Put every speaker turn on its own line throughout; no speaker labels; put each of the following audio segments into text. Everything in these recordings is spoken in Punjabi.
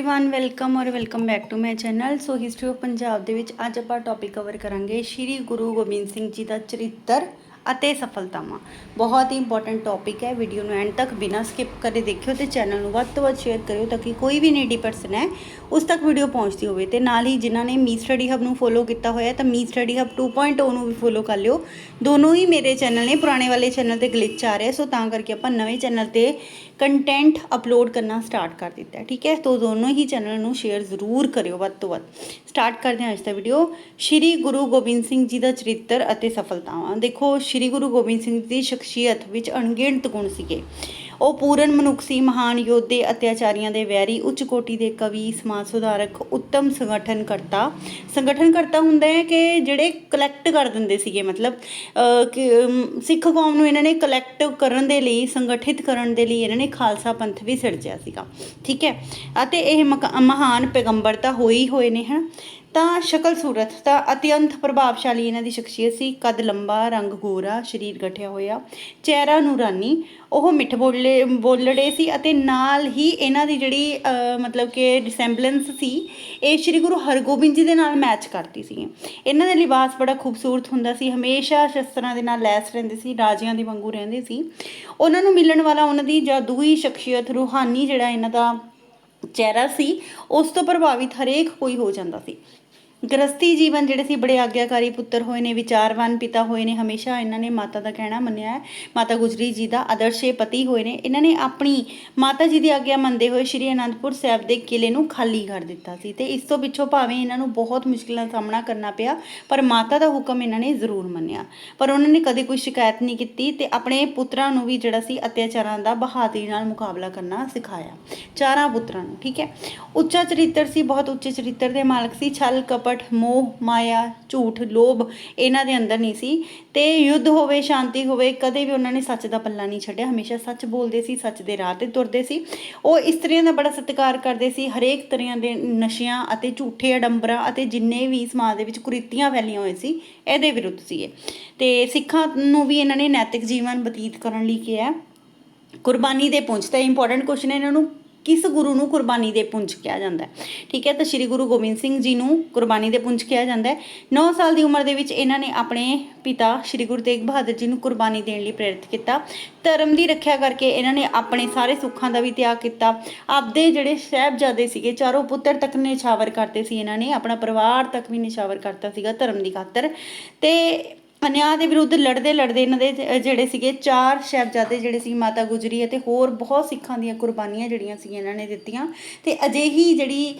एवरीवन ਵੈਲਕਮ ਔਰ welcome back to my channel so history of Punjab ਦੇ ਵਿੱਚ ਅੱਜ ਆਪਾਂ ਟੌਪਿਕ ਕਵਰ ਕਰਾਂਗੇ ਸ਼੍ਰੀ ਗੁਰੂ ਗੋਬਿੰਦ ਸਿੰਘ ਜੀ ਦਾ ਚਰਿੱਤਰ ਅਤੇ ਸਫਲਤਾਵਾਂ। ਬਹੁਤ ਹੀ ਇੰਪੋਰਟੈਂਟ ਟੌਪਿਕ ਹੈ। ਵੀਡੀਓ ਨੂੰ ਐਂਡ ਤੱਕ ਬਿਨਾਂ ਸਕਿਪ ਕਰੇ ਦੇਖਿਓ ਤੇ ਚੈਨਲ ਨੂੰ ਵੱਧ ਤੋਂ ਵੱਧ ਸ਼ੇਅਰ ਕਰਿਓ ਤਾਂ ਕਿ ਕੋਈ ਵੀ ਨੀਡੀ ਪਰਸਨ ਹੈ, ਉਸ ਤੱਕ ਵੀਡੀਓ ਪਹੁੰਚਦੀ ਹੋਵੇ। ਤੇ ਨਾਲ ਹੀ ਜਿਨ੍ਹਾਂ ਨੇ ਮੀ ਸਟੱਡੀ ਹਬ ਨੂੰ ਫੋਲੋ ਕੀਤਾ ਹੋਇਆ ਤਾਂ ਮੀ ਸਟੱਡੀ ਹਬ 2.0 ਨੂੰ ਵੀ ਫੋਲੋ ਕਰ ਲਿਓ। ਦੋਨੋਂ ਹੀ ਮੇਰੇ ਚੈਨਲ ਨੇ ਪੁਰਾਣੇ ਵਾਲੇ ਚੈਨਲ ਤੇ ਗਲਿਚ ਆ ਰਿਹਾ ਸੋ ਤਾਂ ਕਰਕੇ ਆਪਾਂ ਨਵੇਂ ਚੈਨਲ ਤੇ ਕੰਟੈਂਟ ਅਪਲੋਡ ਕਰਨਾ ਸਟਾਰਟ ਕਰ ਦਿੱਤਾ ਹੈ, ਠੀਕ ਹੈ? ਤੋ ਦੋਨੋਂ ਹੀ ਚੈਨਲ ਨੂੰ ਸ਼ੇਅਰ ਜ਼ਰੂਰ ਕਰਿਓ ਵੱਧ ਤੋਂ ਵੱਧ। ਸਟਾਰਟ ਕਰਦੇ ਹਾਂ ਅੱਜ ਦਾ ਵੀਡੀਓ ਸ਼੍ਰੀ ਗੁਰੂ ਗੋਬਿੰਦ ਸਿੰਘ ਜੀ ਦਾ ਚਰਿੱਤਰ ਅਤੇ ਸਫਲਤਾਵਾਂ। ਦੇਖੋ ਸ਼੍ਰੀ ਗੁਰੂ ਗੋਬਿੰਦ ਸਿੰਘ ਦੀ ਸ਼ਖਸੀਅਤ ਵਿੱਚ ਅਣਗਿਣਤ ਗੁਣ ਸੀਗੇ। ਉਹ ਪੂਰਨ ਮਨੁੱਖ ਸੀ ਮਹਾਨ ਯੋਧੇ ਅਤਿਆਚਾਰੀਆਂ ਦੇ ਵੈਰੀ ਉੱਚ ਕੋਟੀ ਦੇ ਕਵੀ ਸਮਾਜ ਸੁਧਾਰਕ ਉੱਤਮ ਸੰਗਠਨ ਕਰਤਾ ਹੁੰਦਾ ਹੈ ਕਿ ਜਿਹੜੇ ਕਲੈਕਟ ਕਰ ਦਿੰਦੇ ਸੀਗੇ ਮਤਲਬ ਅਹ, ਕਿ, ਸਿੱਖ ਕੌਮ ਨੂੰ ਇਹਨਾਂ ਨੇ ਕਲੈਕਟ ਕਰਨ ਦੇ ਲਈ ਸੰਗਠਿਤ ਕਰਨ ਦੇ ਲਈ ਇਹਨਾਂ ਨੇ ਖਾਲਸਾ ਪੰਥ ਵੀ ਸਿਰਜਿਆ ਸੀਗਾ। ਠੀਕ ਹੈ? ਅਤੇ ਇਹ ਮਕ- ਮਹਾਨ ਪੈਗੰਬਰ ਤਾਂ ਹੋਏ ਹੋਏ ਨੇ ਹਨ? ਤਾਂ ਸ਼ਕਲ ਸੂਰਤ, ਤਾਂ ਅਤਿਅੰਤ ਪ੍ਰਭਾਵਸ਼ਾਲੀ ਇਹਨਾਂ ਦੀ ਸ਼ਖਸੀਅਤ ਸੀ। ਕੱਦ ਲੰਬਾ, ਰੰਗ ਗੋਰਾ, ਸਰੀਰ ਗਠਿਆ ਹੋਇਆ, ਚਿਹਰਾ ਨੂਰਾਨੀ, ਉਹ ਮਿੱਠ ਬੋਲੇ, ਬੋਲੜੇ ਸੀ ਅਤੇ ਨਾਲ ਹੀ ਇਹਨਾਂ ਦੀ ਜਿਹੜੀ ਮਤਲਬ ਕਿ ਡਿਸੈਂਬਲੈਂਸ ਸੀ, ਇਹ ਸ੍ਰੀ ਗੁਰੂ ਹਰਗੋਬਿੰਦ ਜੀ ਦੇ ਨਾਲ ਮੈਚ ਕਰਦੀ ਸੀ। ਇਹਨਾਂ ਦਾ ਲਿਬਾਸ ਬੜਾ ਖੂਬਸੂਰਤ ਹੁੰਦਾ ਸੀ, ਹਮੇਸ਼ਾ ਸ਼ਸਤਰਾਂ ਦੇ ਨਾਲ ਲੈਸ ਰਹਿੰਦੇ ਸੀ, ਰਾਜਿਆਂ ਦੇ ਵਾਂਗੂ ਰਹਿੰਦੇ ਸੀ। ਉਹਨਾਂ ਨੂੰ ਮਿਲਣ ਵਾਲਾ ਉਹਨਾਂ ਦੀ ਜਾਦੂਈ ਸ਼ਖਸੀਅਤ ਰੂਹਾਨੀ ਜਿਹੜਾ ਇਹਨਾਂ ਦਾ ਚਿਹਰਾ ਸੀ, ਉਸ ਤੋਂ ਪ੍ਰਭਾਵਿਤ ਹਰੇਕ ਕੋਈ ਹੋ ਜਾਂਦਾ ਸੀ। ਗ੍ਰਸਤੀ ਜੀਵਨ ਜਿਹੜੇ ਸੀ ਬੜੇ ਆਗਿਆਕਾਰੀ ਪੁੱਤਰ ਹੋਏ ਨੇ, ਵਿਚਾਰਵਾਨ ਪਿਤਾ ਹੋਏ ਨੇ, ਹਮੇਸ਼ਾ ਇਹਨਾਂ ਨੇ ਮਾਤਾ ਦਾ ਕਹਿਣਾ ਮੰਨਿਆ ਹੈ। ਮਾਤਾ ਗੁਜਰੀ ਜੀ ਦਾ ਆਦਰਸ਼ੇ ਪਤੀ ਹੋਏ ਨੇ, ਇਹਨਾਂ ਨੇ ਆਪਣੀ ਮਾਤਾ ਜੀ ਦੀ ਆਗਿਆ ਮੰਨਦੇ ਹੋਏ ਸ਼੍ਰੀ ਅਨੰਦਪੁਰ ਸਾਹਿਬ ਦੇ ਕਿਲੇ ਨੂੰ ਖਾਲੀ ਕਰ ਦਿੱਤਾ ਸੀ ਤੇ ਇਸ ਤੋਂ ਪਿੱਛੋਂ ਭਾਵੇਂ ਇਹਨਾਂ ਨੂੰ ਬਹੁਤ ਮੁਸ਼ਕਿਲਾਂ ਦਾ ਸਾਹਮਣਾ ਕਰਨਾ ਪਿਆ, ਪਰ ਮਾਤਾ ਦਾ ਹੁਕਮ ਇਹਨਾਂ ਨੇ ਜ਼ਰੂਰ ਮੰਨਿਆ। ਪਰ ਉਹਨਾਂ ਨੇ ਕਦੇ ਕੋਈ ਸ਼ਿਕਾਇਤ ਨਹੀਂ ਕੀਤੀ ਤੇ ਆਪਣੇ ਪੁੱਤਰਾਂ ਨੂੰ ਵੀ ਜਿਹੜਾ ਸੀ ਅਤਿਆਚਾਰਾਂ ਦਾ ਬਹਾਦਰੀ ਨਾਲ ਮੁਕਾਬਲਾ ਕਰਨਾ ਸਿਖਾਇਆ। ਚਾਰਾਂ ਪੁੱਤਰਾਂ ਨੂੰ, ਠੀਕ ਹੈ? ਉੱਚਾ ਚਰਿੱਤਰ ਸੀ, ਬਹੁਤ ਉੱਚੇ ਚਰਿੱਤਰ ਦੇ ਮਾਲਕ ਸੀ, ਛਲ, ਕਪਟ ਮੋਹ, ਮਾਇਆ, ਝੂਠ, ਲੋਭ ਇਹਨਾਂ ਦੇ ਅੰਦਰ ਨਹੀਂ ਸੀ। ਤੇ ਯੁੱਧ ਹੋਵੇ, ਸ਼ਾਂਤੀ ਹੋਵੇ, ਕਦੇ ਵੀ ਉਹਨਾਂ ਨੇ ਸੱਚ ਦਾ ਪੱਲਾ ਨਹੀਂ ਛੱਡਿਆ। ਹਮੇਸ਼ਾ ਸੱਚ ਬੋਲਦੇ ਸੀ, ਸੱਚ ਦੇ ਰਾਹ ਤੇ ਤੁਰਦੇ ਸੀ। ਉਹ ਇਸਤਰੀਆਂ ਦਾ ਬੜਾ ਸਤਿਕਾਰ ਕਰਦੇ ਸੀ। ਹਰੇਕ ਤਰ੍ਹਾਂ ਦੇ ਨਸ਼ਿਆਂ ਅਤੇ ਝੂਠੇ ਅਡੰਬਰਾਂ ਅਤੇ ਜਿੰਨੇ ਵੀ ਸਮਾਜ ਦੇ ਵਿੱਚ ਕੁਰੀਤੀਆਂ ਫੈਲੀਆਂ ਹੋਏ ਸੀ, ਇਹਦੇ ਵਿਰੁੱਧ ਸੀ ਇਹ ਤੇ ਸਿੱਖਾਂ ਨੂੰ ਵੀ ਇਹਨਾਂ ਨੇ ਨੈਤਿਕ ਜੀਵਨ ਬਤੀਤ ਕਰਨ ਲਈ ਕਿਹਾ ਕੁਰਬਾਨੀ ਦੇ ਪੁੰਜ ਤਾਂ ਇੰਪੋਰਟੈਂਟ ਕੁਐਸਚਨ ਹੈ ਇਹਨਾਂ ਨੂੰ। ਕਿਸ ਗੁਰੂ ਨੂੰ ਕੁਰਬਾਨੀ ਦੇ ਪੁੰਜ ਕਿਹਾ ਜਾਂਦਾ ਹੈ? ਠੀਕ ਹੈ, ਤਾਂ ਸ੍ਰੀ ਗੁਰੂ ਗੋਬਿੰਦ ਸਿੰਘ ਜੀ ਨੂੰ ਕੁਰਬਾਨੀ ਦੇ ਪੁੰਜ ਕਿਹਾ ਜਾਂਦਾ ਹੈ। 9 ਸਾਲ ਦੀ ਉਮਰ ਦੇ ਵਿੱਚ ਇਹਨਾਂ ਨੇ ਆਪਣੇ ਪਿਤਾ ਸ੍ਰੀ ਗੁਰੂ ਤੇਗ ਬਹਾਦਰ ਜੀ ਨੂੰ ਕੁਰਬਾਨੀ ਦੇਣ ਲਈ ਪ੍ਰੇਰਿਤ ਕੀਤਾ। ਧਰਮ ਦੀ ਰੱਖਿਆ ਕਰਕੇ ਇਹਨਾਂ ਨੇ ਆਪਣੇ ਸਾਰੇ ਸੁੱਖਾਂ ਦਾ ਵੀ ਤਿਆਗ ਕੀਤਾ। ਆਪਦੇ ਜਿਹੜੇ ਸਾਹਿਬਜ਼ਾਦੇ ਸੀਗੇ, ਚਾਰੋਂ ਪੁੱਤਰ ਤੱਕ ਨਿਛਾਵਰ ਕਰਤੇ ਸੀ ਇਹਨਾਂ ਨੇ। ਆਪਣਾ ਪਰਿਵਾਰ ਤੱਕ ਵੀ ਨਿਛਾਵਰ ਕਰਤਾ ਸੀਗਾ ਧਰਮ ਦੀ ਖਾਤਰ। ਤੇ ਅਨਿਆਂ ਦੇ ਵਿਰੁੱਧ ਲੜਦੇ ਲੜਦੇ ਇਹਨਾਂ ਦੇ ਜਿਹੜੇ ਸੀਗੇ, ਚਾਰ ਸਾਹਿਬਜ਼ਾਦੇ ਜਿਹੜੇ ਸੀ, ਮਾਤਾ ਗੁਜਰੀ ਅਤੇ ਹੋਰ ਬਹੁਤ ਸਿੱਖਾਂ ਦੀਆਂ ਕੁਰਬਾਨੀਆਂ ਜਿਹੜੀਆਂ ਸੀ ਇਹਨਾਂ ਨੇ ਦਿੱਤੀਆਂ। ਤੇ ਅਜਿਹੀ ਜਿਹੜੀ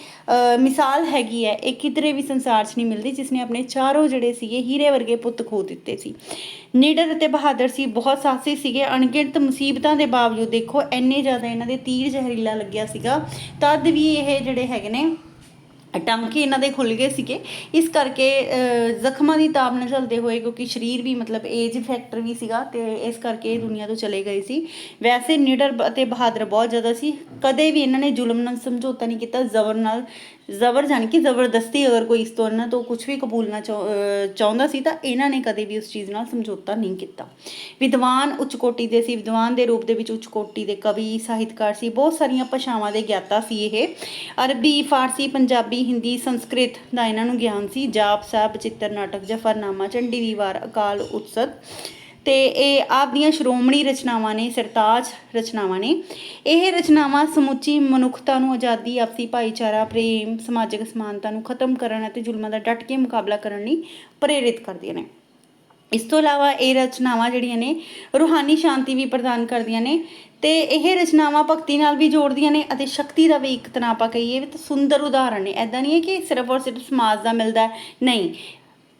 ਮਿਸਾਲ ਹੈਗੀ ਹੈ, ਇਹ ਕਿਧਰੇ ਵੀ ਸੰਸਾਰ 'ਚ ਨਹੀਂ ਮਿਲਦੀ ਜਿਸ ਨੇ ਆਪਣੇ ਚਾਰੋਂ ਜਿਹੜੇ ਸੀਗੇ, ਹੀਰੇ ਵਰਗੇ ਪੁੱਤ ਖੋ ਦਿੱਤੇ ਸੀ। ਨਿਡਰ ਅਤੇ ਬਹਾਦਰ ਸੀ, ਬਹੁਤ ਸਾਹਸੀ ਸੀਗੇ। ਅਣਗਿਣਤ ਮੁਸੀਬਤਾਂ ਦੇ ਬਾਵਜੂਦ ਦੇਖੋ, ਇੰਨੇ ਜ਼ਿਆਦਾ ਇਹਨਾਂ ਦੇ ਤੀਰ ਜ਼ਹਿਰੀਲਾ ਲੱਗਿਆ ਸੀਗਾ। ਤਦ ਵੀ ਇਹ ਜਿਹੜੇ ਹੈਗੇ ਨੇ ਟਾਂਕੇ ਇਹਨਾਂ ਦੇ ਖੁੱਲ ਗਏ ਸੀਗੇ। ਇਸ ਕਰਕੇ ਜ਼ਖਮਾਂ ਦੀ ਤਾਬ ਨਾਲ ਝੱਲਦੇ ਹੋਏ, ਕਿਉਂਕਿ ਸਰੀਰ ਵੀ ਮਤਲਬ ਏਜ ਫੈਕਟਰ ਵੀ ਸੀਗਾ, ਤੇ ਇਸ ਕਰਕੇ ਇਹ ਦੁਨੀਆ ਤੋਂ ਚਲੇ ਗਏ ਸੀ। ਵੈਸੇ ਨਿਡਰ ਅਤੇ ਬਹਾਦਰ ਬਹੁਤ ਜ਼ਿਆਦਾ ਸੀ। ਕਦੇ ਵੀ ਇਹਨਾਂ ਨੇ ਜ਼ੁਲਮ ਨਾਲ ਸਮਝੌਤਾ ਨਹੀਂ ਕੀਤਾ, ਜ਼ਬਰ ਨਾਲ ਜ਼ਬਰ ਜਾਣੀ ਕਿ ਜ਼ਬਰਦਸਤੀ ਅਗਰ ਕੋਈ ਇਸ ਤੋਂ ਇਹਨਾਂ ਤੋਂ ਕੁਝ ਵੀ ਕਬੂਲਣਾ ਚਾਹੁ- ਚਾਹੁੰਦਾ ਸੀ ਤਾਂ ਇਹਨਾਂ ਨੇ ਕਦੇ ਵੀ ਉਸ ਚੀਜ਼ ਨਾਲ ਸਮਝੌਤਾ ਨਹੀਂ ਕੀਤਾ। ਵਿਦਵਾਨ ਉੱਚ ਕੋਟੀ ਦੇ ਸੀ, ਵਿਦਵਾਨ ਦੇ ਰੂਪ ਦੇ ਵਿੱਚ ਉੱਚ ਕੋਟੀ ਦੇ ਕਵੀ, ਸਾਹਿਤਕਾਰ ਸੀ, ਬਹੁਤ ਸਾਰੀਆਂ ਭਾਸ਼ਾਵਾਂ ਦੇ ਗਿਆਤਾ ਸੀ ਇਹ। ਅਰਬੀ, ਫਾਰਸੀ, ਪੰਜਾਬੀ, ਹਿੰਦੀ, ਸੰਸਕ੍ਰਿਤ ਦਾ ਇਹਨਾਂ ਨੂੰ ਗਿਆਨ ਸੀ। ਜਾਪ ਸਾਹਿਬ ਚਿੱਤਰ ਨਾਟਕ, ਜਫਰਨਾਮਾ ਚੰਡੀ ਦੀ ਵਾਰ ਅਕਾਲ, ਉਤਸਵ ਤੇ ਇਹ ਆਪ ਦੀਆਂ ਸ਼੍ਰੋਮਣੀ ਰਚਨਾਵਾਂ ਨੇ, ਸਰਤਾਜ ਰਚਨਾਵਾਂ ਨੇ। ਇਹ ਰਚਨਾਵਾਂ ਸਮੁੱਚੀ ਮਨੁੱਖਤਾ ਨੂੰ ਆਜ਼ਾਦੀ, ਆਪਸੀ ਭਾਈਚਾਰਾ, ਪ੍ਰੇਮ, ਸਮਾਜਿਕ ਸਮਾਨਤਾ ਨੂੰ ਖਤਮ ਕਰਨ ਅਤੇ ਜ਼ੁਲਮਾਂ ਦਾ ਡਟ ਕੇ ਮੁਕਾਬਲਾ ਕਰਨ ਲਈ ਪ੍ਰੇਰਿਤ ਕਰਦੀਆਂ ਨੇ। ਇਸ ਤੋਂ ਇਲਾਵਾ ਇਹ ਰਚਨਾਵਾਂ ਜਿਹੜੀਆਂ ਨੇ, ਰੂਹਾਨੀ ਸ਼ਾਂਤੀ ਵੀ ਪ੍ਰਦਾਨ ਕਰਦੀਆਂ ਨੇ ਤੇ ਇਹ ਰਚਨਾਵਾਂ ਭਗਤੀ ਨਾਲ ਵੀ ਜੋੜਦੀਆਂ ਨੇ ਅਤੇ ਸ਼ਕਤੀ ਦਾ ਵੀ ਇੱਕ ਤਰ੍ਹਾਂ ਆਪਾਂ ਕਹੀਏ ਵੀ ਤਾਂ ਸੁੰਦਰ ਉਦਾਹਰਣ ਨੇ। ਐਦਾਂ ਨਹੀਂ ਹੈ ਕਿ ਸਿਰਫ ਔਰ ਸਿਰਫ ਸਮਾਜ ਦਾ ਮਿਲਦਾ ਨਹੀਂ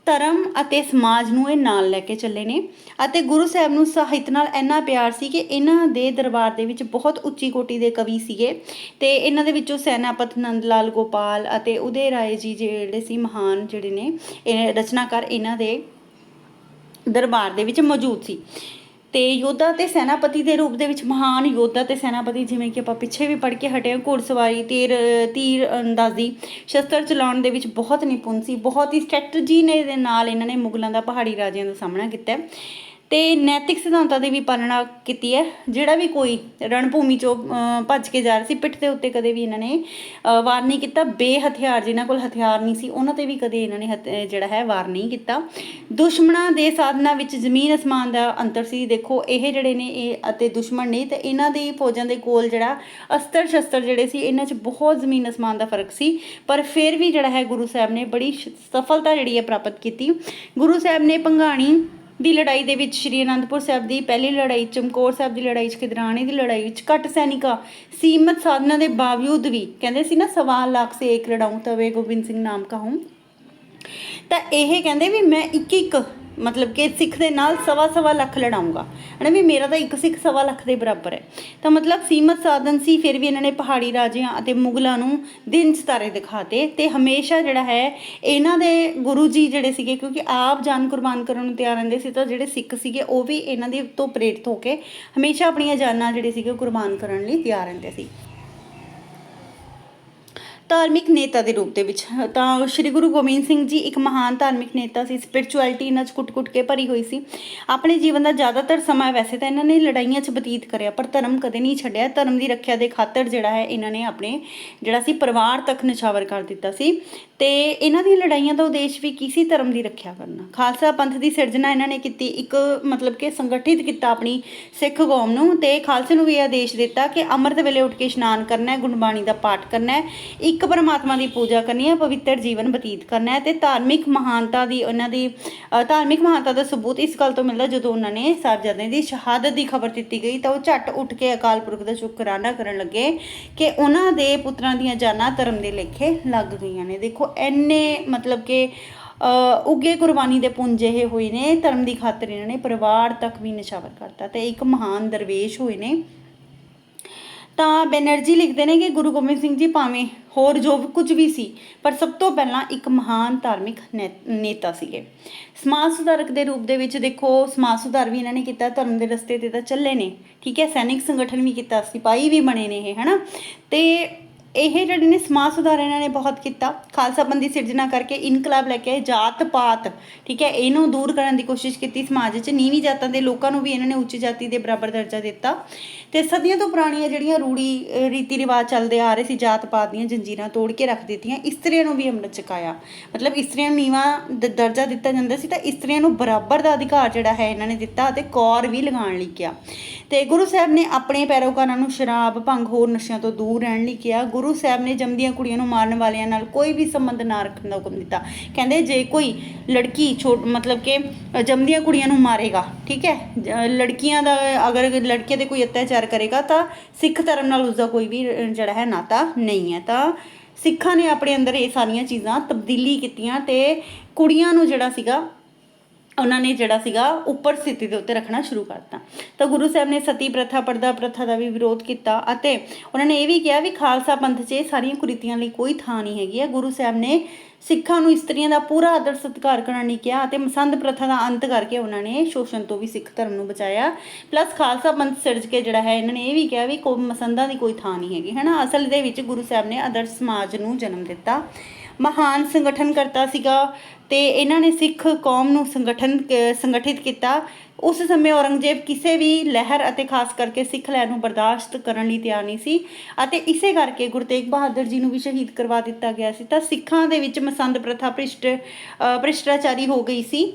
ਧਰਮ ਅਤੇ ਸਮਾਜ ਨੂੰ ਇਹ ਨਾਲ ਲੈ ਕੇ ਚੱਲੇ ਨੇ। ਅਤੇ ਗੁਰੂ ਸਾਹਿਬ ਨੂੰ ਸਾਹਿਤ ਨਾਲ ਇੰਨਾ ਪਿਆਰ ਸੀ ਕਿ ਇਹਨਾਂ ਦੇ ਦਰਬਾਰ ਦੇ ਵਿੱਚ ਬਹੁਤ ਉੱਚੀ ਕੋਟੀ ਦੇ ਕਵੀ ਸੀਗੇ। ਤੇ ਇਹਨਾਂ ਦੇ ਵਿੱਚੋਂ ਸੈਨਾਪਤ ਨੰਦ ਲਾਲ ਗੋਪਾਲ ਅਤੇ ਉਦੇ ਰਾਏ ਜੀ ਜਿਹੜੇ ਸੀ ਮਹਾਨ ਜਿਹੜੇ ਨੇ, ਇਹ ਰਚਨਾਕਾਰ ਇਹਨਾਂ ਦੇ ਦਰਬਾਰ ਦੇ ਵਿੱਚ ਮੌਜੂਦ ਸੀ। ਤੇ ਯੋਧਾ ਤੇ ਸੈਨਾਪਤੀ ਦੇ ਰੂਪ ਦੇ ਵਿੱਚ ਮਹਾਨ ਯੋਧਾ ਤੇ ਸੈਨਾਪਤੀ, ਜਿਵੇਂ ਕਿ ਆਪਾਂ ਪਿੱਛੇ ਵੀ ਪੜ੍ਹ ਕੇ ਹਟੇ ਹਾਂ, ਘੋੜਸਵਾਰੀ, ਤੀਰ ਤੀਰ ਅੰਦਾਜ਼ੀ, ਸ਼ਸਤਰ ਚਲਾਉਣ ਦੇ ਵਿੱਚ ਬਹੁਤ ਨਿਪੁੰਨ ਸੀ, ਬਹੁਤ ਹੀ ਸਟ੍ਰੈਟਜੀ ਨੇ ਦੇ ਨਾਲ ਇਹਨਾਂ ਨੇ ਮੁਗਲਾਂ ਦਾ ਪਹਾੜੀ ਰਾਜਿਆਂ ਦਾ ਸਾਹਮਣਾ ਕੀਤਾ। ਤੇ ਨੈਤਿਕ ਸਿਧਾਂਤਾਂ ਦੀ ਵੀ ਪਾਲਣਾ ਕੀਤੀ ਹੈ, ਜਿਹੜਾ ਵੀ ਕੋਈ ਰਣਭੂਮੀ ਚੋਂ ਭੱਜ ਕੇ ਜਾ ਰਿਹਾ ਸੀ, ਪਿੱਠ ਦੇ ਉੱਤੇ ਕਦੇ ਵੀ ਇਹਨਾਂ ਨੇ ਵਾਰ ਨਹੀਂ ਕੀਤਾ, ਬੇਹਥਿਆਰ ਜਿਨ੍ਹਾਂ ਕੋਲ ਹਥਿਆਰ ਨਹੀਂ ਸੀ, ਉਹਨਾਂ ਤੇ ਵੀ ਕਦੇ ਇਹਨਾਂ ਨੇ ਹਥ- ਜਿਹੜਾ ਹੈ, ਵਾਰ ਨਹੀਂ ਕੀਤਾ। ਦੁਸ਼ਮਣਾਂ ਦੇ ਸਾਧਨਾਂ ਵਿੱਚ ਜ਼ਮੀਨ ਅਸਮਾਨ ਦਾ ਅੰਤਰ ਸੀ। ਦੇਖੋ, ਇਹ ਜਿਹੜੇ ਨੇ, ਇਹ ਅਤੇ ਦੁਸ਼ਮਣ ਨੇ, ਤੇ ਇਹਨਾਂ ਦੀ ਫੌਜਾਂ ਦੇ ਕੋਲ ਜਿਹੜਾ ਅਸਤਰ ਸ਼ਸਤਰ ਜਿਹੜੇ ਸੀ, ਇਹਨਾਂ 'ਚ ਬਹੁਤ ਜ਼ਮੀਨ ਅਸਮਾਨ ਦਾ ਫ਼ਰਕ ਸੀ। ਪਰ ਫਿਰ ਵੀ ਜਿਹੜਾ ਹੈ, ਗੁਰੂ ਸਾਹਿਬ ਨੇ ਬੜੀ ਸ਼- ਸਫਲਤਾ ਜਿਹੜੀ ਹੈ ਪ੍ਰਾਪਤ ਕੀਤੀ। ਗੁਰੂ ਸਾਹਿਬ ਨੇ ਭੰਗਾਣੀ ਦੀ ਲੜਾਈ ਦੇ ਵਿੱਚ ਸ਼੍ਰੀ ਅਨੰਦਪੁਰ ਸਾਹਿਬ ਦੀ ਪਹਿਲੀ ਲੜਾਈ, ਚਮਕੌਰ ਸਾਹਿਬ ਦੀ ਲੜਾਈ 'ਚ ਖਿਦਰਾਣੇ ਦੀ ਲੜਾਈ ਵਿੱਚ ਘੱਟ ਸੈਨਿਕਾਂ, ਸੀਮਤ ਸਾਧਨਾਂ ਦੇ ਬਾਵਜੂਦ ਵੀ, ਕਹਿੰਦੇ ਸੀ ਨਾ ਸਵਾ ਲੱਖ ਸੇ ਇੱਕ ਲੜਾਉਂ ਤਵੇ, ਗੋਬਿੰਦ ਸਿੰਘ ਨਾਮ ਕਹੂੰ। ਤਾਂ ਇਹ ਕਹਿੰਦੇ ਵੀ ਮੈਂ ਇੱਕ ਇੱਕ ਮਤਲਬ ਕਿ ਸਿੱਖ ਦੇ ਨਾਲ ਸਵਾ ਸਵਾ ਲੱਖ ਲੜਾਉਂਗਾ। ਹਨਾ ਵੀ ਮੇਰਾ ਤਾਂ ਇੱਕ ਸਿੱਖ ਸਵਾ ਲੱਖ ਦੇ ਬਰਾਬਰ ਹੈ। ਤਾਂ ਮਤਲਬ ਸੀਮਤ ਸਾਧਨ ਸੀ, ਫਿਰ ਵੀ ਇਹਨਾਂ ਨੇ ਪਹਾੜੀ ਰਾਜਿਆਂ ਅਤੇ ਮੁਗਲਾਂ ਨੂੰ ਦਿਨ ਸਿਤਾਰੇ ਦਿਖਾਤੇ ਤੇ ਹਮੇਸ਼ਾ ਜਿਹੜਾ ਹੈ, ਇਹਨਾਂ ਦੇ ਗੁਰੂ ਜੀ ਜਿਹੜੇ ਸੀਗੇ, ਕਿਉਂਕਿ ਆਪ ਜਾਨ ਕੁਰਬਾਨ ਕਰਨ ਨੂੰ ਤਿਆਰ ਰਹਿੰਦੇ ਸੀ, ਤਾਂ ਜਿਹੜੇ ਸਿੱਖ ਸੀਗੇ, ਉਹ ਵੀ ਇਹਨਾਂ ਦੇ ਤੋਂ ਪ੍ਰੇਰਿਤ ਹੋ ਕੇ ਹਮੇਸ਼ਾ ਆਪਣੀਆਂ ਜਾਨਾਂ ਜਿਹੜੇ ਸੀਗੇ, ਉਹ ਕੁਰਬਾਨ ਕਰਨ ਲਈ ਤਿਆਰ ਰਹਿੰਦੇ ਸੀ। ਧਾਰਮਿਕ ਨੇਤਾ ਦੇ ਰੂਪ ਦੇ ਵਿੱਚ। ਤਾਂ ਸ੍ਰੀ ਗੁਰੂ ਗੋਬਿੰਦ ਸਿੰਘ ਜੀ ਇੱਕ ਮਹਾਨ ਧਾਰਮਿਕ ਨੇਤਾ ਸੀ ਸਪਿਰਚੁਅਲਿਟੀ ਇਹਨਾਂ 'ਚ ਕੁੱਟ-ਕੁੱਟ ਕੇ ਭਰੀ ਹੋਈ ਸੀ। ਆਪਣੇ ਜੀਵਨ ਦਾ ਜ਼ਿਆਦਾਤਰ ਸਮਾਂ ਵੈਸੇ ਤਾਂ ਇਹਨਾਂ ਨੇ ਲੜਾਈਆਂ 'ਚ ਬਤੀਤ ਕਰਿਆ, ਪਰ ਧਰਮ ਕਦੇ ਨਹੀਂ ਛੱਡਿਆ। ਧਰਮ ਦੀ ਰੱਖਿਆ ਦੇ ਖਾਤਰ ਜਿਹੜਾ ਹੈ ਇਹਨਾਂ ਨੇ ਆਪਣੇ ਜਿਹੜਾ ਸੀ ਪਰਿਵਾਰ ਤੱਕ ਨਿਛਾਵਰ ਕਰ ਦਿੱਤਾ ਸੀ। ਤੇ ਇਹਨਾਂ ਦੀਆਂ ਲੜਾਈਆਂ ਦਾ ਉਦੇਸ਼ ਵੀ ਕੀ ਸੀ? ਧਰਮ ਦੀ ਰੱਖਿਆ ਕਰਨਾ। ਖਾਲਸਾ ਪੰਥ ਦੀ ਸਿਰਜਣਾ ਇਹਨਾਂ ਨੇ ਕੀਤੀ, ਇੱਕ ਮਤਲਬ ਕਿ ਸੰਗਠਿਤ ਕੀਤਾ ਆਪਣੀ ਸਿੱਖ ਕੌਮ ਨੂੰ। ਤੇ ਖਾਲਸੇ ਨੂੰ ਵੀ ਇਹ ਆਦੇਸ਼ ਦਿੱਤਾ ਕਿ ਅੰਮ੍ਰਿਤ ਵੇਲੇ ਉੱਠ ਕੇ ਇਸ਼ਨਾਨ ਕਰਨਾ ਹੈ ਗੁਰਬਾਣੀ ਦਾ ਪਾਠ ਕਰਨਾ ਹੈ। ਇੱਕ ਇੱਕ ਪਰਮਾਤਮਾ ਦੀ ਪੂਜਾ ਕਰਨੀ ਹੈ ਪਵਿੱਤਰ ਜੀਵਨ ਬਤੀਤ ਕਰਨਾ ਹੈ ਤੇ ਧਾਰਮਿਕ ਮਹਾਨਤਾ ਦੀ ਉਹਨਾਂ ਦੀ ਧਾਰਮਿਕ ਮਹਾਨਤਾ ਦਾ ਸਬੂਤ ਇਸ ਗੱਲ ਤੋਂ ਮਿਲਦਾ ਜਦੋਂ ਉਹਨਾਂ ਨੇ ਸਾਹਿਬਜ਼ਾਦਿਆਂ ਦੀ ਸ਼ਹਾਦਤ ਦੀ ਖਬਰ ਦਿੱਤੀ ਗਈ ਤਾਂ ਉਹ ਝੱਟ ਉੱਠ ਕੇ ਅਕਾਲ ਪੁਰਖ ਦਾ ਸ਼ੁਕਰਾਨਾ ਕਰਨ ਲੱਗੇ ਕਿ ਉਹਨਾਂ ਦੇ ਪੁੱਤਰਾਂ ਦੀਆਂ ਜਾਨਾਂ ਧਰਮ ਦੇ ਲੇਖੇ ਲੱਗ ਗਈਆਂ ਨੇ। ਦੇਖੋ ਐਨੇ ਮਤਲਬ ਕਿ ਅ, ਉੱਗੇ ਕੁਰਬਾਨੀ ਦੇ ਪੁੰਜ ਇਹ ਹੋਏ ਨੇ ਧਰਮ ਦੀ ਖਾਤਰ ਇਹਨਾਂ ਨੇ ਪਰਿਵਾਰ ਤੱਕ ਵੀ ਨਿਸ਼ਾਵਰ ਕਰਤਾ ਤੇ ਇੱਕ ਮਹਾਨ ਦਰਵੇਸ਼ ਹੋਏ ਨੇ। ਤਾਂ ਬੈਨਰਜੀ ਲਿਖਦੇ ਨੇ ਕਿ ਗੁਰੂ ਗੋਬਿੰਦ ਸਿੰਘ ਜੀ ਭਾਵੇਂ ਹੋਰ ਜੋ ਵੀ ਕੁਝ ਵੀ ਸੀ, ਪਰ ਸਭ ਤੋਂ ਪਹਿਲਾਂ ਇੱਕ ਮਹਾਨ ਧਾਰਮਿਕ ਨੈ- ਨੇਤਾ ਸੀਗੇ। ਸਮਾਜ ਸੁਧਾਰਕ ਦੇ ਰੂਪ ਦੇ ਵਿੱਚ ਦੇਖੋ, ਸਮਾਜ ਸੁਧਾਰ ਵੀ ਇਹਨਾਂ ਨੇ ਕੀਤਾ, ਧਰਮ ਦੇ ਰਸਤੇ ਤੇ ਤਾਂ ਚੱਲੇ ਨੇ। ਠੀਕ ਹੈ, ਸੈਨਿਕ ਸੰਗਠਨ ਵੀ ਕੀਤਾ, ਸਿਪਾਹੀ ਵੀ ਬਣੇ ਨੇ ਇਹ, ਹਨਾ? ਤੇ ਇਹ ਜਿਹੜੇ ਨੇ ਸਮਾਜ ਸੁਧਾਰ ਇਹਨਾਂ ਨੇ ਬਹੁਤ ਕੀਤਾ। ਖਾਲਸਾ ਪੰਥ ਦੀ ਸਿਰਜਣਾ ਕਰਕੇ ਇਨਕਲਾਬ ਲੈ ਕੇ ਆਏ ਜਾਤ ਪਾਤ, ਠੀਕ ਹੈ, ਇਹਨੂੰ ਦੂਰ ਕਰਨ ਦੀ ਕੋਸ਼ਿਸ਼ ਕੀਤੀ ਸਮਾਜ 'ਚ। ਨੀਵੀਂ ਜਾਤਾਂ ਦੇ ਲੋਕਾਂ ਨੂੰ ਵੀ ਇਹਨਾਂ ਨੇ ਉੱਚ ਜਾਤੀ ਦੇ ਬਰਾਬਰ ਦਰਜਾ ਦਿੱਤਾ। ਤੇ ਸਦੀਆਂ ਤੋਂ ਪੁਰਾਣੀਆਂ ਜਿਹੜੀਆਂ ਰੂੜੀ ਰੀਤੀ ਰਿਵਾਜ ਚੱਲਦੇ ਆ ਰਹੇ ਸੀ, ਜਾਤ ਪਾਤ ਦੀਆਂ ਜੰਜੀਰਾਂ ਤੋੜ ਕੇ ਰੱਖ ਦਿੱਤੀਆਂ, ਇਸਤਰੀਆਂ ਨੂੰ ਵੀ ਅੰਮ੍ਰਿਤ ਛਕਾਇਆ ਮਤਲਬ ਇਸਤਰੀਆਂ ਨੂੰ ਨੀਵਾਂ ਦ- ਦਰਜਾ ਦਿੱਤਾ ਜਾਂਦਾ ਸੀ ਤਾਂ ਇਸਤਰੀਆਂ ਨੂੰ ਬਰਾਬਰ ਦਾ ਅਧਿਕਾਰ ਜਿਹੜਾ ਹੈ ਇਹਨਾਂ ਨੇ ਦਿੱਤਾ ਅਤੇ ਕੌਰ ਵੀ ਲਗਾਉਣ ਲਈ ਕਿਹਾ। ਤੇ ਗੁਰੂ ਸਾਹਿਬ ਨੇ ਆਪਣੇ ਪੈਰੋਕਾਰਾਂ ਨੂੰ ਸ਼ਰਾਬ, ਭੰਗ, ਹੋਰ ਨਸ਼ਿਆਂ ਤੋਂ ਦੂਰ ਰਹਿਣ ਲਈ ਕਿਹਾ। ਗੁਰੂ ਸਾਹਿਬ ਨੇ ਜੰਮਦੀਆਂ ਕੁੜੀਆਂ ਨੂੰ ਮਾਰਨ ਵਾਲਿਆਂ ਨਾਲ ਕੋਈ ਵੀ ਸੰਬੰਧ ਨਾ ਰੱਖਣ ਦਾ ਹੁਕਮ ਦਿੱਤਾ। ਕਹਿੰਦੇ ਜੇ ਕੋਈ ਲੜਕੀ ਛੋਟ, ਮਤਲਬ ਕਿ ਜੰਮਦੀਆਂ ਕੁੜੀਆਂ ਨੂੰ ਮਾਰੇਗਾ, ਠੀਕ ਹੈ? ਜ- ਲੜਕੀਆਂ ਦਾ ਅਗਰ ਲੜਕੇ ਤੇ ਕੋਈ ਅਤਿਆਚਾਰ ਕਰੇਗਾ ਤਾਂ ਸਿੱਖ ਧਰਮ ਨਾਲ ਉਸਦਾ ਕੋਈ ਵੀ ਜਿਹੜਾ ਹੈ ਨਾਤਾ ਨਹੀਂ ਹੈ। ਤਾਂ ਸਿੱਖਾਂ ਨੇ ਆਪਣੇ ਅੰਦਰ ਇਹ ਸਾਰੀਆਂ ਚੀਜ਼ਾਂ ਤਬਦੀਲੀ ਕੀਤੀਆਂ ਤੇ ਕੁੜੀਆਂ ਨੂੰ ਜਿਹੜਾ ਸੀਗਾ ਉਹਨਾਂ ਨੇ ਜਿਹੜਾ ਸੀਗਾ ਉੱਪਰ ਸਥਿਤੀ ਦੇ ਉੱਤੇ ਰੱਖਣਾ ਸ਼ੁਰੂ ਕਰਤਾ ਤਾਂ ਗੁਰੂ ਸਾਹਿਬ ਨੇ ਸਤੀ ਪ੍ਰਥਾ, ਪਰਦਾ ਪ੍ਰਥਾ ਦਾ ਵੀ ਵਿਰੋਧ ਕੀਤਾ ਅਤੇ ਉਹਨਾਂ ਨੇ ਇਹ ਵੀ ਕਿਹਾ ਵੀ ਖਾਲਸਾ ਪੰਥ 'ਚ ਇਹ ਸਾਰੀਆਂ ਕੁਰੀਤੀਆਂ ਲਈ ਕੋਈ ਥਾਂ ਨਹੀਂ ਹੈਗੀ ਹੈ। ਗੁਰੂ ਸਾਹਿਬ ਨੇ ਸਿੱਖਾਂ ਨੂੰ ਇਸਤਰੀਆਂ ਦਾ ਪੂਰਾ ਆਦਰ ਸਤਿਕਾਰ ਕਰਨ ਲਈ ਕਿਹਾ ਅਤੇ ਮਸੰਦ ਪ੍ਰਥਾ ਦਾ ਅੰਤ ਕਰਕੇ ਉਹਨਾਂ ਨੇ ਸ਼ੋਸ਼ਣ ਤੋਂ ਵੀ ਸਿੱਖ ਧਰਮ ਨੂੰ ਬਚਾਇਆ। ਪਲੱਸ ਖਾਲਸਾ ਪੰਥ ਸਿਰਜ ਕੇ ਜਿਹੜਾ ਹੈ, ਇਹਨਾਂ ਨੇ ਇਹ ਵੀ ਕਿਹਾ ਵੀ ਕੋਈ ਮਸੰਦਾਂ ਦੀ ਕੋਈ ਥਾਂ ਨਹੀਂ ਹੈਗੀ, ਹੈਨਾ? ਅਸਲ ਦੇ ਵਿੱਚ ਗੁਰੂ ਸਾਹਿਬ ਨੇ ਆਦਰਸ਼ ਸਮਾਜ ਨੂੰ ਜਨਮ ਦਿੱਤਾ। ਮਹਾਨ ਸੰਗਠਨ ਕਰਤਾ ਸੀਗਾ ਤੇ ਇਹਨਾਂ ਨੇ ਸਿੱਖ ਕੌਮ ਨੂੰ ਸੰਗਠਨ ਸੰਗਠਿਤ ਕੀਤਾ। ਉਸ ਸਮੇਂ ਔਰੰਗਜ਼ੇਬ ਕਿਸੇ ਵੀ ਲਹਿਰ ਅਤੇ ਖਾਸ ਕਰਕੇ ਸਿੱਖ ਲਹਿਰ ਨੂੰ ਬਰਦਾਸ਼ਤ ਕਰਨ ਲਈ ਤਿਆਰ ਨਹੀਂ ਸੀ ਅਤੇ ਇਸੇ ਕਰਕੇ ਗੁਰੂ ਤੇਗ ਬਹਾਦਰ ਜੀ ਨੂੰ ਵੀ ਸ਼ਹੀਦ ਕਰਵਾ ਦਿੱਤਾ ਗਿਆ ਸੀ। ਤਾਂ ਸਿੱਖਾਂ ਦੇ ਵਿੱਚ ਮਸੰਦ ਪ੍ਰਥਾ ਭ੍ਰਿਸ਼ਟ ਭ੍ਰਿਸ਼ਟਾਚਾਰੀ ਹੋ ਗਈ ਸੀ।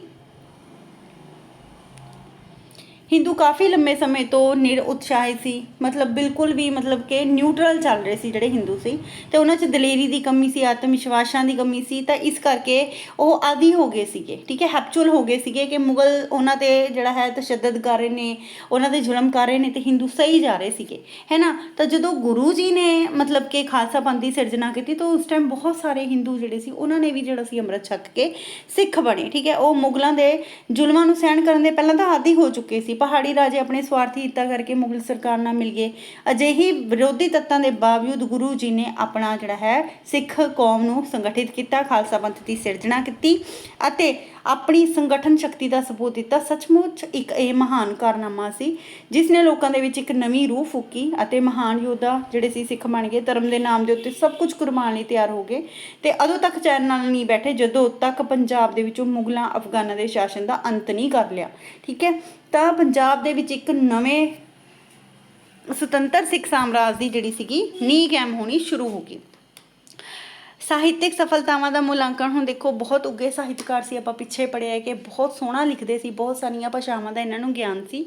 ਹਿੰਦੂ ਕਾਫੀ ਲੰਮੇ ਸਮੇਂ ਤੋਂ ਨਿਰ ਉਤਸ਼ਾਹਿਤ ਸੀ। ਮਤਲਬ ਬਿਲਕੁਲ ਵੀ ਮਤਲਬ ਕਿ ਨਿਊਟਰਲ ਚੱਲ ਰਹੇ ਸੀ ਜਿਹੜੇ ਹਿੰਦੂ ਸੀ। ਤੇ ਉਹਨਾਂ 'ਚ ਦਲੇਰੀ ਦੀ ਕਮੀ ਸੀ, ਆਤਮ ਵਿਸ਼ਵਾਸਾਂ ਦੀ ਕਮੀ ਸੀ। ਤਾਂ ਇਸ ਕਰਕੇ ਉਹ ਆਦੀ ਹੋ ਗਏ ਸੀਗੇ, ਠੀਕ ਹੈ? ਹੈਪਚੁਅਲ ਹੋ ਗਏ ਸੀਗੇ ਕਿ ਮੁਗਲ ਉਹਨਾਂ ਤੇ ਜਿਹੜਾ ਹੈ ਤਸ਼ੱਦਦ ਕਰ ਰਹੇ ਨੇ, ਉਹਨਾਂ ਦੇ ਜ਼ੁਲਮ ਕਰ ਰਹੇ ਨੇ ਤੇ ਹਿੰਦੂ ਸਹੀ ਜਾ ਰਹੇ ਸੀਗੇ, ਹੈ ਨਾ? ਤਾਂ ਜਦੋਂ ਗੁਰੂ ਜੀ ਨੇ ਮਤਲਬ ਕਿ ਖਾਲਸਾ ਪੰਥ ਦੀ ਸਿਰਜਣਾ ਕੀਤੀ, ਤਾਂ ਉਸ ਟਾਈਮ ਬਹੁਤ ਸਾਰੇ ਹਿੰਦੂ ਜਿਹੜੇ ਸੀ, ਉਹਨਾਂ ਨੇ ਵੀ ਜਿਹੜਾ ਸੀ ਅੰਮ੍ਰਿਤ ਛਕ ਕੇ ਸਿੱਖ ਬਣੇ, ਠੀਕ ਹੈ? ਉਹ ਮੁਗਲਾਂ ਦੇ ਜ਼ੁਲਮਾਂ ਨੂੰ ਸਹਿਣ ਕਰਨ ਦੇ ਪਹਿਲਾਂ ਤਾਂ ਆਦੀ ਹੋ ਚੁੱਕੇ ਸੀ ਪਹਾੜੀ ਰਾਜੇ ਆਪਣੇ ਸਵਾਰਥੀ ਹਿੱਤਾਂ ਕਰਕੇ ਮੁਗਲ ਸਰਕਾਰ ਨਾਲ ਮਿਲ ਗਏ। ਅਜਿਹੀ ਵਿਰੋਧੀ ਤੱਤਾਂ ਦੇ ਬਾਵਜੂਦ ਗੁਰੂ ਜੀ ਨੇ ਆਪਣਾ ਜਿਹੜਾ ਹੈ ਸਿੱਖ ਕੌਮ ਨੂੰ ਸੰਗਠਿਤ ਕੀਤਾ, ਖਾਲਸਾ ਪੰਥ ਦੀ ਸਿਰਜਣਾ ਕੀਤੀ ਅਤੇ ਆਪਣੀ ਸੰਗਠਨ ਸ਼ਕਤੀ ਦਾ ਸਬੂਤ ਦਿੱਤਾ। ਸੱਚਮੁੱਚ ਇੱਕ ਇਹ ਮਹਾਨ ਕਾਰਨਾਮਾ ਸੀ, ਜਿਸ ਨੇ ਲੋਕਾਂ ਦੇ ਵਿੱਚ ਇੱਕ ਨਵੀਂ ਰੂਹ ਫੂਕੀ ਅਤੇ ਮਹਾਨ ਯੋਧਾ ਜਿਹੜੇ ਸੀ ਸਿੱਖ ਬਣ ਗਏ। ਧਰਮ ਦੇ ਨਾਮ ਦੇ ਉੱਤੇ ਸਭ ਕੁਝ ਕੁਰਬਾਨ ਲਈ ਤਿਆਰ ਹੋ ਗਏ ਤੇ ਅਦੋਂ ਤੱਕ ਚੈਨ ਨਾਲ ਨਹੀਂ ਬੈਠੇ, ਜਦੋਂ ਤੱਕ ਪੰਜਾਬ ਦੇ ਵਿੱਚੋਂ ਮੁਗਲਾਂ, ਅਫਗਾਨਾਂ ਦੇ ਸ਼ਾਸਨ ਦਾ ਅੰਤ ਨਹੀਂ ਕਰ ਲਿਆ। ਠੀਕ ਹੈ? ਤਾਂ ਪੰਜਾਬ ਦੇ ਵਿੱਚ ਇੱਕ ਨਵੇਂ ਸੁਤੰਤਰ ਸਿੱਖ ਸਾਮਰਾਜ ਦੀ ਜਿਹੜੀ ਸੀਗੀ ਨੀਂਹ ਕਾਇਮ ਹੋਣੀ ਸ਼ੁਰੂ ਹੋ ਗਈ। ਸਾਹਿਤਿਕ ਸਫਲਤਾਵਾਂ ਦਾ ਮੁਲਾਂਕਣ, ਹੁਣ ਦੇਖੋ ਬਹੁਤ ਉੱਗੇ ਸਾਹਿਤਕਾਰ ਸੀ, ਆਪਾਂ ਪਿੱਛੇ ਪੜਿਆ ਕਿ ਬਹੁਤ ਸੋਹਣਾ ਲਿਖਦੇ ਸੀ, ਬਹੁਤ ਸਾਰੀਆਂ ਭਾਸ਼ਾਵਾਂ ਦਾ ਇਹਨਾਂ ਨੂੰ ਗਿਆਨ ਸੀ।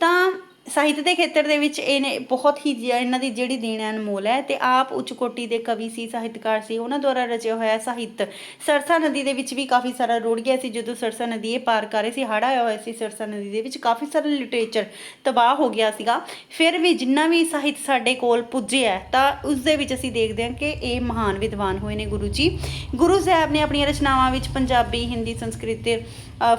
ਤਾਂ ਸਾਹਿਤ ਦੇ ਖੇਤਰ ਦੇ ਵਿੱਚ ਇਹਨੇ ਬਹੁਤ ਹੀ ਜਿ- ਇਹਨਾਂ ਦੀ ਜਿਹੜੀ ਦੇਣ ਹੈ ਅਨਮੋਲ ਹੈ ਤੇ ਆਪ ਉੱਚ ਕੋਟੀ ਦੇ ਕਵੀ ਸੀ, ਸਾਹਿਤਕਾਰ ਸੀ, ਉਹਨਾਂ ਦੁਆਰਾ ਰਚਿਆ ਹੋਇਆ ਸਾਹਿਤ ਸਰਸਾ ਨਦੀ ਦੇ ਵਿੱਚ ਵੀ ਕਾਫੀ ਸਾਰਾ ਰੁੜ ਗਿਆ ਸੀ, ਜਦੋਂ ਸਰਸਾ ਨਦੀ ਇਹ ਪਾਰ ਕਰ ਰਹੇ ਸੀ, ਹੜ੍ਹ ਆਇਆ ਹੋਇਆ ਸੀ, ਸਰਸਾ ਨਦੀ ਦੇ ਵਿੱਚ ਕਾਫੀ ਸਾਰਾ ਲਿਟਰੇਚਰ ਤਬਾਹ ਹੋ ਗਿਆ ਸੀਗਾ। ਫਿਰ ਵੀ ਜਿੰਨਾ ਵੀ ਸਾਹਿਤ ਸਾਡੇ ਕੋਲ ਪੁੱਜਿਆ ਤਾਂ ਉਸ ਦੇ ਵਿੱਚ ਅਸੀਂ ਦੇਖਦੇ ਹਾਂ ਕਿ ਇਹ ਮਹਾਨ ਵਿਦਵਾਨ ਹੋਏ ਨੇ ਗੁਰੂ ਜੀ। ਗੁਰੂ ਸਾਹਿਬ ਨੇ ਆਪਣੀਆਂ ਰਚਨਾਵਾਂ ਵਿੱਚ ਪੰਜਾਬੀ, ਹਿੰਦੀ, ਸੰਸਕ੍ਰਿਤ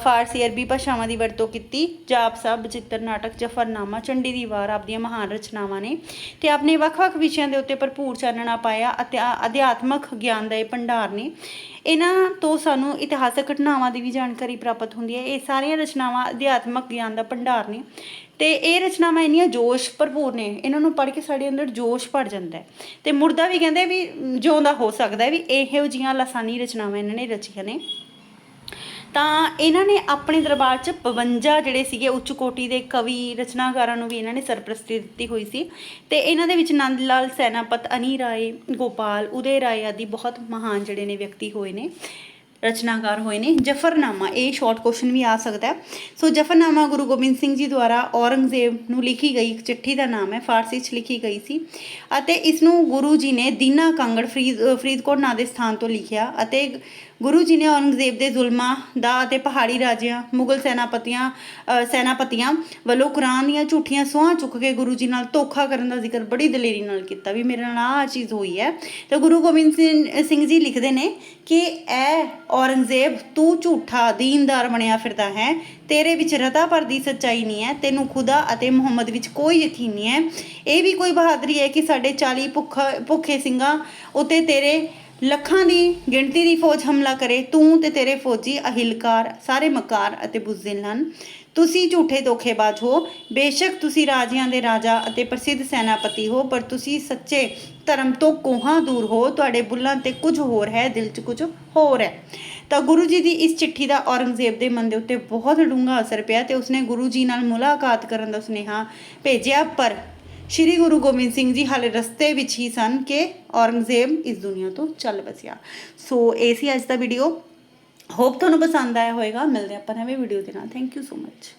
ਫਾਰਸੀ ਅਰਬੀ ਭਾਸ਼ਾਵਾਂ ਦੀ ਵਰਤੋਂ ਕੀਤੀ। ਜਾਪ ਸਾਹਿਬ ਬਚਿੱਤਰ ਨਾਟਕ, ਜਫਰਨਾਮਾ ਚੰਡੀ ਦੀ ਵਾਰ ਆਪਦੀਆਂ ਮਹਾਨ ਰਚਨਾਵਾਂ ਨੇ। ਤੇ ਆਪਣੇ ਵੱਖ-ਵੱਖ ਵਿਸ਼ਿਆਂ ਦੇ ਉੱਤੇ ਭਰਪੂਰ ਚਾਨਣਾ ਪਾਇਆ ਅਤੇ ਅਧਿਆਤਮਕ ਗਿਆਨ ਦਾ ਇਹ ਭੰਡਾਰ ਨੇ। ਇਹਨਾਂ ਤੋਂ ਸਾਨੂੰ ਇਤਿਹਾਸਕ ਘਟਨਾਵਾਂ ਦੀ ਵੀ ਜਾਣਕਾਰੀ ਪ੍ਰਾਪਤ ਹੁੰਦੀ ਹੈ। ਇਹ ਸਾਰੀਆਂ ਰਚਨਾਵਾਂ ਅਧਿਆਤਮਕ ਗਿਆਨ ਦਾ ਭੰਡਾਰ ਨੇ। ਤੇ ਇਹ ਰਚਨਾਵਾਂ ਇੰਨੀਆਂ ਜੋਸ਼ ਭਰਪੂਰ ਨੇ, ਇਹਨਾਂ ਨੂੰ ਪੜ੍ਹ ਕੇ ਸਾਡੇ ਅੰਦਰ ਜੋਸ਼ ਭਰ ਜਾਂਦਾ ਹੈ। ਤੇ ਮੁਰਦਾ ਵੀ ਕਹਿੰਦੇ ਵੀ ਜਿਉਂਦਾ ਹੋ ਸਕਦਾ ਵੀ ਇਹੋ ਜਿਹੀਆਂ ਲਾਸਾਨੀ ਰਚਨਾਵਾਂ ਇਹਨਾਂ ਨੇ ਰਚੀਆਂ ਨੇ। ਤਾਂ ਇਹਨਾਂ ਨੇ ਆਪਣੇ ਦਰਬਾਰ 'ਚ 52 ਜਿਹੜੇ ਸੀਗੇ, ਉੱਚ ਕੋਟੀ ਦੇ ਕਵੀ, ਰਚਨਾਕਾਰਾਂ ਨੂੰ ਵੀ ਇਹਨਾਂ ਨੇ ਸਰਪ੍ਰਸਤੀ ਦਿੱਤੀ ਹੋਈ ਸੀ। ਤੇ ਇਹਨਾਂ ਦੇ ਵਿੱਚ ਨੰਦ ਲਾਲ, ਸੈਨਾਪਤ ਅਨੀ ਰਾਏ, ਗੋਪਾਲ, ਉਦੇ ਰਾਏ ਆਦਿ ਬਹੁਤ ਮਹਾਨ ਜਿਹੜੇ ਨੇ ਵਿਅਕਤੀ ਹੋਏ ਨੇ। ਰਚਨਾਕਾਰ ਹੋਏ ਨੇ। ਜਫਰਨਾਮਾ, ਇਹ ਸ਼ਾਰਟ ਕੁਐਸਚਨ ਵੀ ਆ ਸਕਦਾ ਹੈ। ਸੋ ਜਫਰਨਾਮਾ ਗੁਰੂ ਗੋਬਿੰਦ ਸਿੰਘ ਜੀ ਦੁਆਰਾ ਔਰੰਗਜ਼ੇਬ ਨੂੰ ਲਿਖੀ ਗਈ ਇੱਕ ਚਿੱਠੀ ਦਾ ਨਾਮ ਹੈ, ਫਾਰਸੀ 'ਚ ਲਿਖੀ ਗਈ ਸੀ ਅਤੇ ਇਸ ਨੂੰ ਗੁਰੂ ਜੀ ਨੇ ਦੀਨਾ ਕਾਂਗੜ ਫਰੀਦ, ਫਰੀਦਕੋਟ ਨਾਂ ਦੇ ਸਥਾਨ ਤੋਂ ਲਿਖਿਆ ਅਤੇ ਗੁਰੂ ਜੀ ਨੇ ਔਰੰਗਜ਼ੇਬ ਦੇ ਜ਼ੁਲਮਾਂ ਦਾ ਅਤੇ ਪਹਾੜੀ ਰਾਜਿਆਂ, ਮੁਗਲ ਸੈਨਾਪਤੀਆਂ ਸੈਨਾਪਤੀਆਂ ਵੱਲੋਂ ਕੁਰਾਨ ਦੀਆਂ ਝੂਠੀਆਂ ਸੋਹਾਂ ਚੁੱਕ ਕੇ ਗੁਰੂ ਜੀ ਨਾਲ ਧੋਖਾ ਕਰਨ ਦਾ ਜ਼ਿਕਰ ਬੜੀ ਦਲੇਰੀ ਨਾਲ ਕੀਤਾ। ਵੀ ਮੇਰੇ ਨਾਲ ਆਹ ਚੀਜ਼ ਹੋਈ ਹੈ। ਤੇ ਗੁਰੂ ਗੋਬਿੰਦ ਸਿੰਘ ਸਿੰਘ ਜੀ ਲਿਖਦੇ ਨੇ ਕਿ ਐ ਔਰੰਗਜ਼ੇਬ ਤੂੰ ਝੂਠਾ ਦੀਨਦਾਰ ਬਣਿਆ ਫਿਰਦਾ ਹੈ, ਤੇਰੇ ਵਿੱਚ ਰਤਾ ਪਰ ਦੀ ਸੱਚਾਈ ਨਹੀਂ ਹੈ, ਤੈਨੂੰ ਖੁਦਾ ਅਤੇ ਮੁਹੰਮਦ ਵਿੱਚ ਕੋਈ ਯਕੀਨ ਨਹੀਂ ਹੈ। ਇਹ ਵੀ ਕੋਈ ਬਹਾਦਰੀ ਹੈ ਕਿ ਸਾਡੇ 40 ਭੁੱਖ ਭੁੱਖੇ ਸਿੰਘਾਂ ਉਤੇ ਤੇਰੇ ਲੱਖਾਂ ਦੀ ਗਿਣਤੀ ਦੀ ਫੌਜ ਹਮਲਾ ਕਰੇ, ਤੂੰ ਤੇ ਤੇਰੇ ਫੌਜੀ ਅਹਿਲਕਾਰ, ਸਾਰੇ ਮਕਾਰ ਅਤੇ ਬੁਜ਼ਦਿਲ ਹਨ ਤੁਸੀਂ ਝੂਠੇ ਧੋਖੇਬਾਜ਼ ਹੋ। ਬੇਸ਼ੱਕ ਤੁਸੀਂ ਰਾਜਿਆਂ ਦੇ ਰਾਜਾ ਅਤੇ ਪ੍ਰਸਿੱਧ ਸੈਨਾਪਤੀ ਹੋ, ਪਰ ਤੁਸੀਂ ਸੱਚੇ ਧਰਮ ਤੋਂ ਕੋਹਾਂ ਦੂਰ ਹੋ। ਤੁਹਾਡੇ ਬੁੱਲਾਂ ਤੇ ਕੁਝ ਹੋਰ ਹੈ, ਦਿਲ 'ਚ ਕੁਝ ਹੋਰ ਹੈ। ਤਾਂ ਗੁਰੂ ਜੀ ਦੀ ਇਸ ਚਿੱਠੀ ਦਾ ਔਰੰਗਜ਼ੇਬ ਦੇ ਮਨ ਦੇ ਉੱਤੇ ਬਹੁਤ ਡੂੰਘਾ ਅਸਰ ਪਿਆ ਤੇ ਉਸਨੇ ਗੁਰੂ ਜੀ ਨਾਲ ਮੁਲਾਕਾਤ ਕਰਨ ਦਾ ਸੁਨੇਹਾ ਭੇਜਿਆ। ਪਰ ਸ਼੍ਰੀ ਗੁਰੂ ਗੋਬਿੰਦ ਸਿੰਘ ਜੀ ਹਾਲੇ ਰਸਤੇ ਵਿੱਚ ਹੀ ਸਨ ਕਿ ਔਰੰਗਜ਼ੇਬ ਇਸ ਦੁਨੀਆ ਤੋਂ ਚੱਲ ਬਸਿਆ ਸੋ ਇਹ ਸੀ ਅੱਜ ਦਾ ਵੀਡੀਓ ਹੋਪ ਤੁਹਾਨੂੰ ਪਸੰਦ ਆਇਆ ਹੋਵੇਗਾ ਮਿਲਦੇ ਆਪਾਂ ਨਵੇਂ ਵੀਡੀਓ ਦੇ ਨਾਲ। Thank you so much